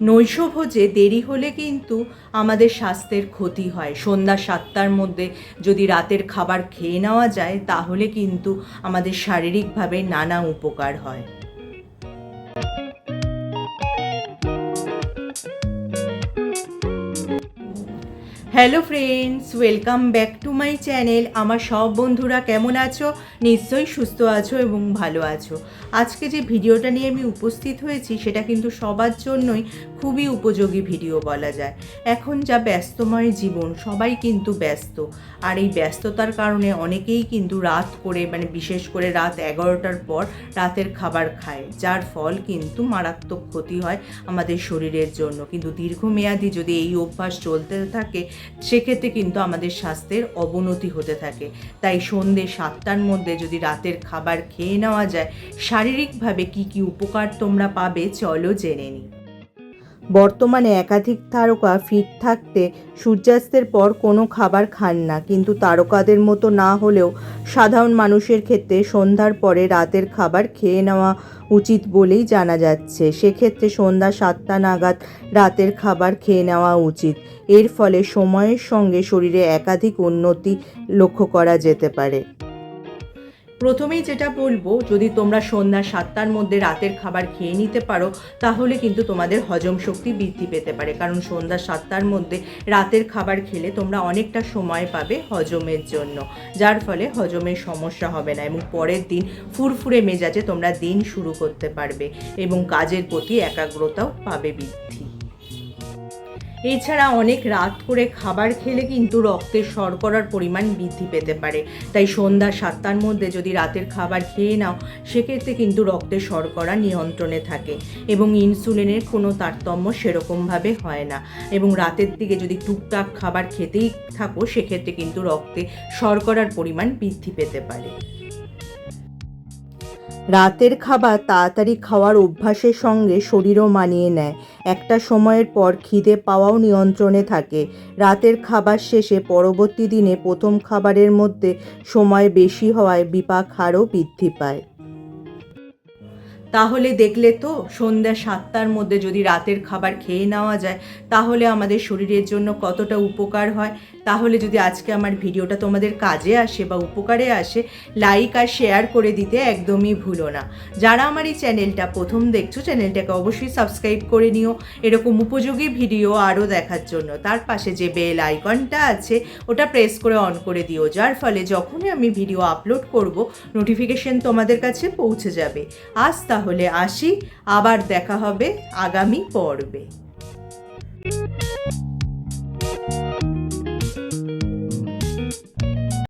নৈশভোজে দেরি হলে কিন্তু আমাদের স্বাস্থ্যের ক্ষতি হয়। সন্ধ্যা সাতটার মধ্যে যদি রাতের খাবার খেয়ে নেওয়া যায়, তাহলে কিন্তু আমাদের শারীরিকভাবে নানা উপকার হয়। Hello friends welcome back to my channel আমার সব বন্ধুরা কেমন আছো? নিশ্চয়ই সুস্থ আছো এবং ভালো আছো। আজকে যে ভিডিওটা নিয়ে আমি উপস্থিত হয়েছি, সেটা কিন্তু সবার জন্যই খুবই উপযোগী ভিডিও বলা যায়। এখন যা ব্যস্তময় জীবন, সবাই কিন্তু ব্যস্ত। আর এই ব্যস্ততার কারণে অনেকেই কিন্তু রাত করে মানে বিশেষ করে রাত এগারোটার পর রাতের খাবার খায়, যার ফল কিন্তু মারাত্মক ক্ষতি হয় আমাদের শরীরের জন্য। কিন্তু দীর্ঘমেয়াদী যদি এই অভ্যাস চলতে থাকে সেক্ষেত্রে কিন্তু আমাদের স্বাস্থ্যের অবনতি হতে থাকে। তাই সন্ধে সাতটার মধ্যে যদি রাতের খাবার খেয়ে নেওয়া যায়, শারীরিকভাবে কি কি উপকার তোমরা পাবে, চলো জেনে নিই। বর্তমানে একাধিক তারকা ফিট থাকতে সূর্যাস্তের পর কোনো খাবার খান না। কিন্তু তারকাদের মতো না হলেও সাধারণ মানুষের ক্ষেত্রে সন্ধ্যার পরে রাতের খাবার খেয়ে নেওয়া উচিত বলেই জানা যাচ্ছে। সেক্ষেত্রে সন্ধ্যা সাতটা নাগাদ রাতের খাবার খেয়ে নেওয়া উচিত। এর ফলে সময়ের সঙ্গে শরীরে একাধিক উন্নতি লক্ষ্য করা যেতে পারে। প্রথমেই যেটা বলব, যদি তোমরা সন্ধ্যা সাতটার মধ্যে রাতের খাবার খেয়ে নিতে পারো, তাহলে কিন্তু তোমাদের হজম শক্তি বৃদ্ধি পেতে পারে। কারণ সন্ধ্যা সাতটার মধ্যে রাতের খাবার খেলে তোমরা অনেকটা সময় পাবে হজমের জন্য। যার ফলে হজমের সমস্যা হবে না এবং পরের দিন ফুরফুরে মেজাজে তোমরা দিন শুরু করতে পারবে এবং কাজের প্রতি একাগ্রতাও পাবে বৃদ্ধি। এছাড়া অনেক রাত করে খাবার খেলে কিন্তু রক্তের শর্করার পরিমাণ বৃদ্ধি পেতে পারে। তাই সন্ধ্যা সাতটার মধ্যে যদি রাতের খাবার খেয়ে নাও, সেক্ষেত্রে কিন্তু রক্তের শর্করা নিয়ন্ত্রণে থাকে এবং ইনসুলিনের কোনো তারতম্য সেরকমভাবে হয় না। এবং রাতের দিকে যদি টুকটাক খাবার খেতেই থাকো, সেক্ষেত্রে কিন্তু রক্তে শর্করার পরিমাণ বৃদ্ধি পেতে পারে। রাতের খাবার তাড়াতাড়ি খাওয়ার অভ্যাসের সঙ্গে শরীরও মানিয়ে নেয়। একটা সময়ের পর খিদে পাওয়াও নিয়ন্ত্রণে থাকে। রাতের খাবার শেষে পরবর্তী দিনে প্রথম খাবারের মধ্যে সময় বেশি হওয়ায় বিপাক হারও বৃদ্ধি পায়। তাহলে দেখলে তো সন্ধ্যা সাতটার মধ্যে যদি রাতের খাবার খেয়ে নেওয়া যায়, তাহলে আমাদের শরীরের জন্য কতটা উপকার হয়। তাহলে যদি আজকে আমার ভিডিওটা তোমাদের কাজে আসে বা উপকারে আসে লাইক আর শেয়ার করে দিতে একদমই ভুলো না। যারা আমার এই চ্যানেলটা প্রথম দেখছ চ্যানেলটাকে অবশ্যই সাবস্ক্রাইব করে নিও। এরকম উপযোগী ভিডিও আরও দেখার জন্য। তার পাশে যে বেল আইকনটা আছে, ওটা প্রেস করে অন করে দিও। যার ফলে যখনই আমি ভিডিও আপলোড করব নোটিফিকেশন তোমাদের কাছে পৌঁছে যাবে। আজ তাহলে আসি আবার দেখা হবে আগামী পর্বে।